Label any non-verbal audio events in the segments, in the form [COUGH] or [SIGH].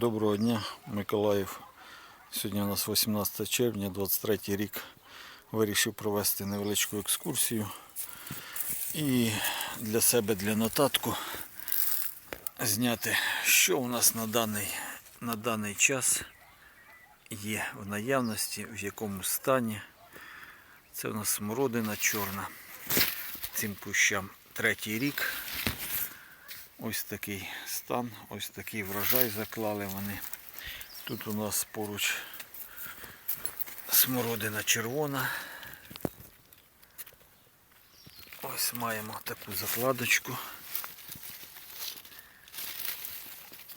Доброго дня, Миколаїв. Сьогодні у нас 18 червня, 23 рік. Вирішив провести невеличку екскурсію. І для себе, для нотатку, зняти, що у нас на даний, на даний час є в наявності, в якому стані. Це у нас смородина чорна. Цим кущам третій рік. Ось такий стан, ось такий врожай заклали вони. Тут у нас поруч смородина червона. Ось маємо таку закладочку.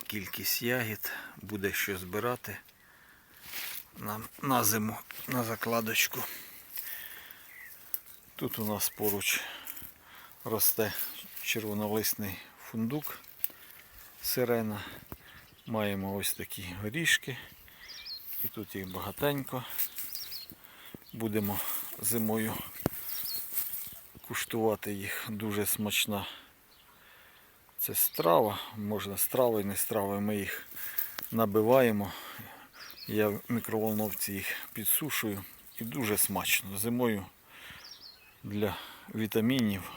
Кількість ягід, буде що збирати нам на зиму на закладочку. Тут у нас поруч росте червонолисний фундук сирена. Маємо ось такі горішки. І тут їх багатенько. Будемо зимою куштувати їх дуже смачна. Це страва, можна стравою, не стравою. Ми їх набиваємо. Я в мікроволновці їх підсушую і дуже смачно. Зимою для вітамінів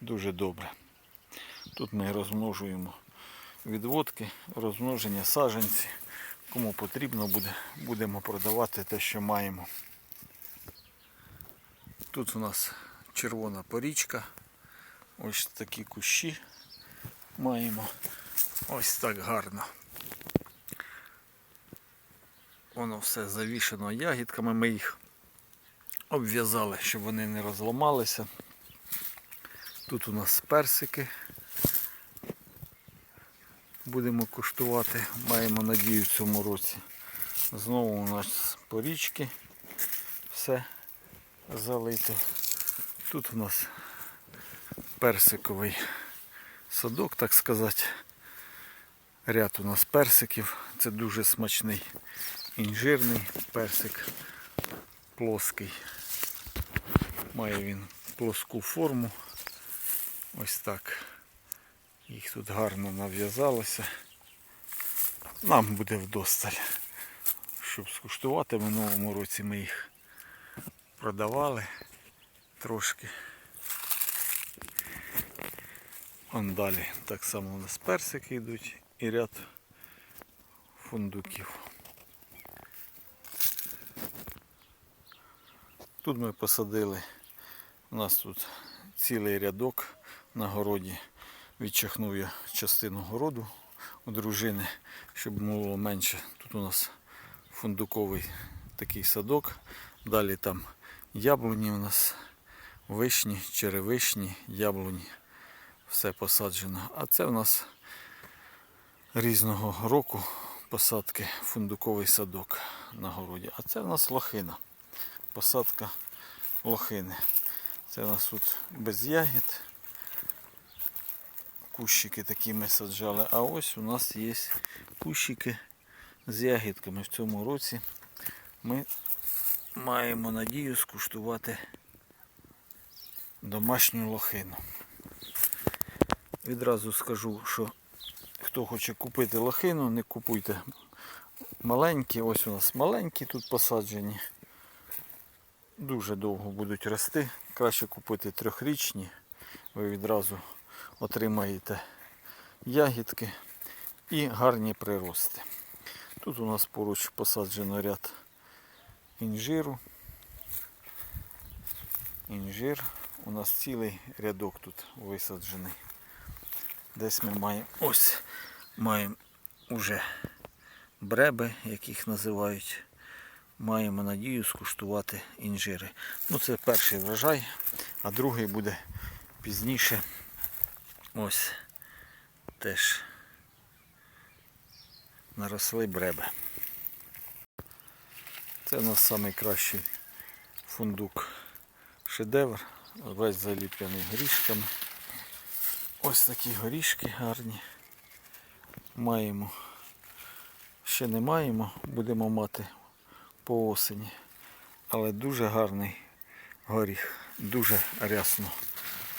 дуже добре. Тут ми розмножуємо відводки, розмноження саджанці. Кому потрібно буде, будемо продавати те, що маємо. Тут у нас червона порічка. Ось такі кущі маємо. Ось так гарно. Воно все завішено ягідками. Ми їх обв'язали, щоб вони не розламалися. Тут у нас персики. Будемо куштувати, маємо надію в цьому році. Знову у нас порічки. Все залито. Тут у нас персиковий садок, так сказати. Ряд у нас персиків. Це дуже смачний інжирний персик плоский. Має він плоску форму. Ось так. Їх тут гарно нав'язалося. Нам буде вдосталь. Щоб скуштувати, минулому році ми їх продавали трошки. Он далі так само у нас персики йдуть і ряд фундуків. Тут ми посадили, у нас тут цілий рядок на городі. Відчахнув я частину городу у дружини, щоб було менше. Тут у нас фундуковий такий садок. Далі там яблуні у нас, вишні, черевишні, яблуні. Все посаджено. А це у нас різного року посадки фундуковий садок на городі. А це у нас лохина. Посадка лохини. Це у нас тут без ягід кущики такі ми саджали. А ось у нас є кущики з ягідками. В цьому році ми маємо надію скуштувати домашню лохину. Відразу скажу, що хто хоче купити лохину, не купуйте маленькі. Ось у нас маленькі тут посаджені. Дуже довго будуть рости. Краще купити трьохрічні. Ви відразу отримаєте ягідки і гарні прирости. Тут у нас поруч посаджено ряд інжиру. Інжир. У нас цілий рядок тут висаджений. Десь ми маємо ось маємо уже бреби, яких називають. Маємо надію скуштувати інжири. Ну це перший врожай, а другий буде пізніше. Ось теж наросли бреби. Це у нас найкращий фундук шедевр, весь заліплений горішками. Ось такі горішки гарні. Маємо. Ще не маємо, будемо мати по осені. Але дуже гарний горіх, дуже рясно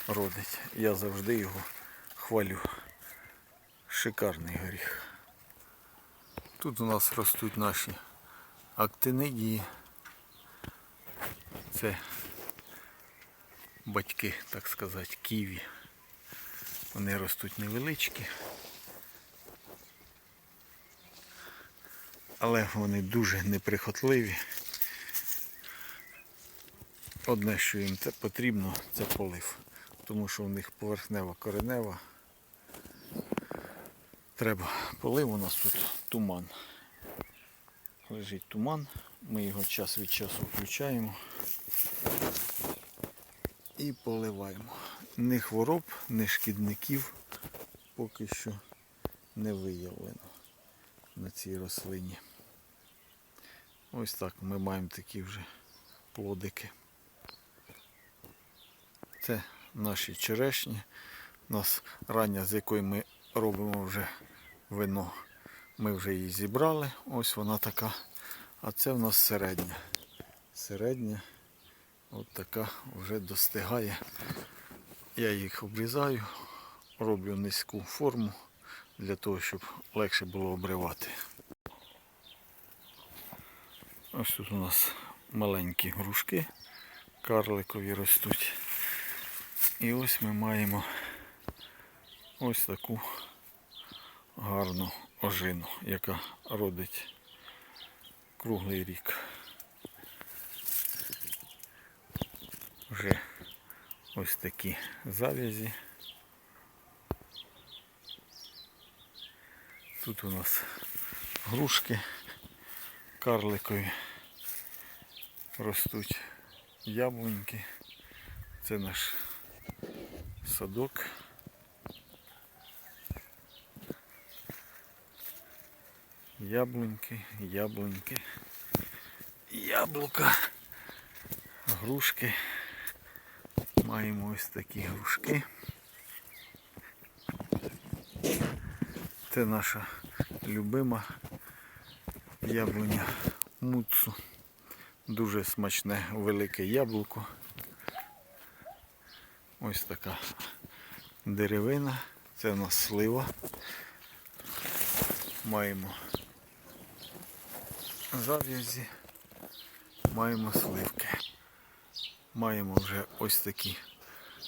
родить. Я завжди його хвалю. Шикарний горіх. Тут у нас ростуть наші актинидії. Це батьки, так сказати, ківі. Вони ростуть невеличкі. Але вони дуже неприхотливі. Одне, що їм потрібно, це полив. Тому що у них поверхнева коренева. Треба полив, у нас тут туман. Лежить туман, ми його час від часу включаємо і поливаємо. Ні хвороб, ні шкідників поки що не виявлено на цій рослині. Ось так ми маємо такі вже плодики. Це наші черешні. У нас рання, з якої ми робимо вже вино. Ми вже її зібрали. Ось вона така. А це в нас середня. Середня. От така вже достигає. Я їх обрізаю, роблю низьку форму для того, щоб легше було обривати. Ось тут у нас маленькі грушки карликові ростуть. І ось ми маємо ось таку гарну ожину, яка родить круглий рік. Вже ось такі завязі. Тут у нас грушки карликові ростуть яблуньки. Це наш садок. Яблуньки, яблуньки, яблука, грушки. Маємо ось такі грушки. Це наша любима яблуня муцу. Дуже смачне велике яблуко. Ось така деревина. Це у нас слива. Маємо зав'язі, маємо сливки. Маємо вже ось такі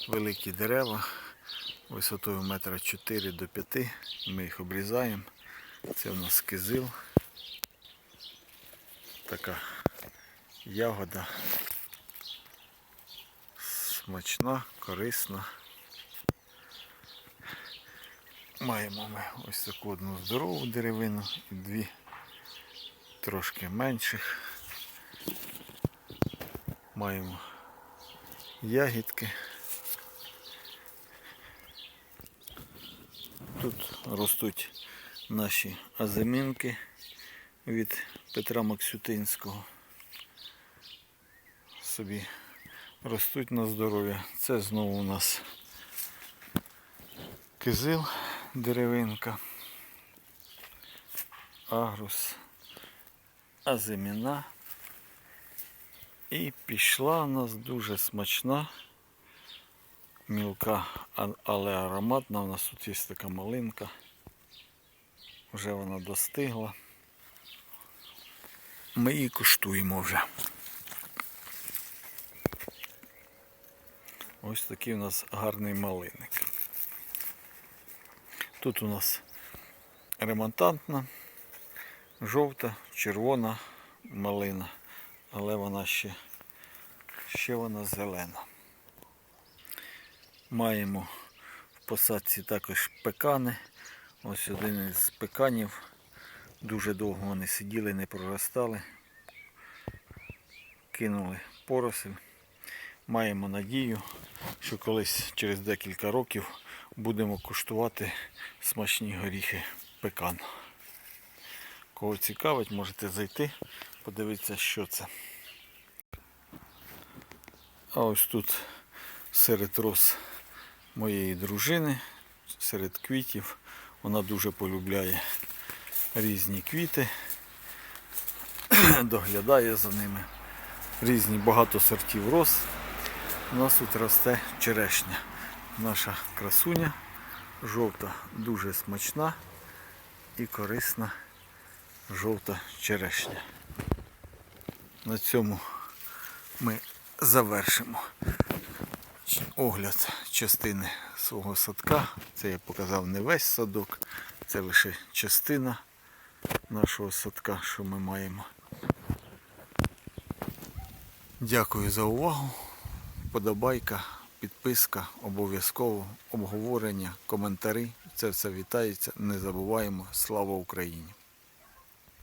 великі дерева висотою метра 4 до 5. Ми їх обрізаємо. Це у нас кизил. Така ягода смачна, корисна. Маємо ми ось таку одну здорову деревину і дві трошки менших. Маємо ягідки. Тут ростуть наші азимінки від Петра Максютинського. Собі ростуть на здоров'я. Це знову у нас кизил, деревинка, агрус, азиміна. І пішла у нас дуже смачна, мілка, але ароматна. У нас тут є така малинка. Вже вона достигла. Ми її куштуємо вже. Ось такий у нас гарний малиник. Тут у нас ремонтантна, жовта, червона малина, але вона ще, ще вона зелена. Маємо в посадці також пекани. Ось один із пеканів. Дуже довго вони сиділи, не проростали. Кинули поросль. Маємо надію, що колись через декілька років будемо куштувати смачні горіхи пекан. Кого цікавить, можете зайти, подивитися, що це. А ось тут серед роз моєї дружини, серед квітів, вона дуже полюбляє різні квіти, [CLEARS THROAT] доглядає за ними. Різні багато сортів роз. У нас тут росте черешня. Наша красуня жовта, дуже смачна і корисна жовта черешня. На цьому ми завершимо огляд частини свого садка. Це я показав не весь садок, це лише частина нашого садка, що ми маємо. Дякую за увагу. Подобайка, підписка, обов'язково обговорення, коментарі. Це все вітається. Не забуваємо. Слава Україні!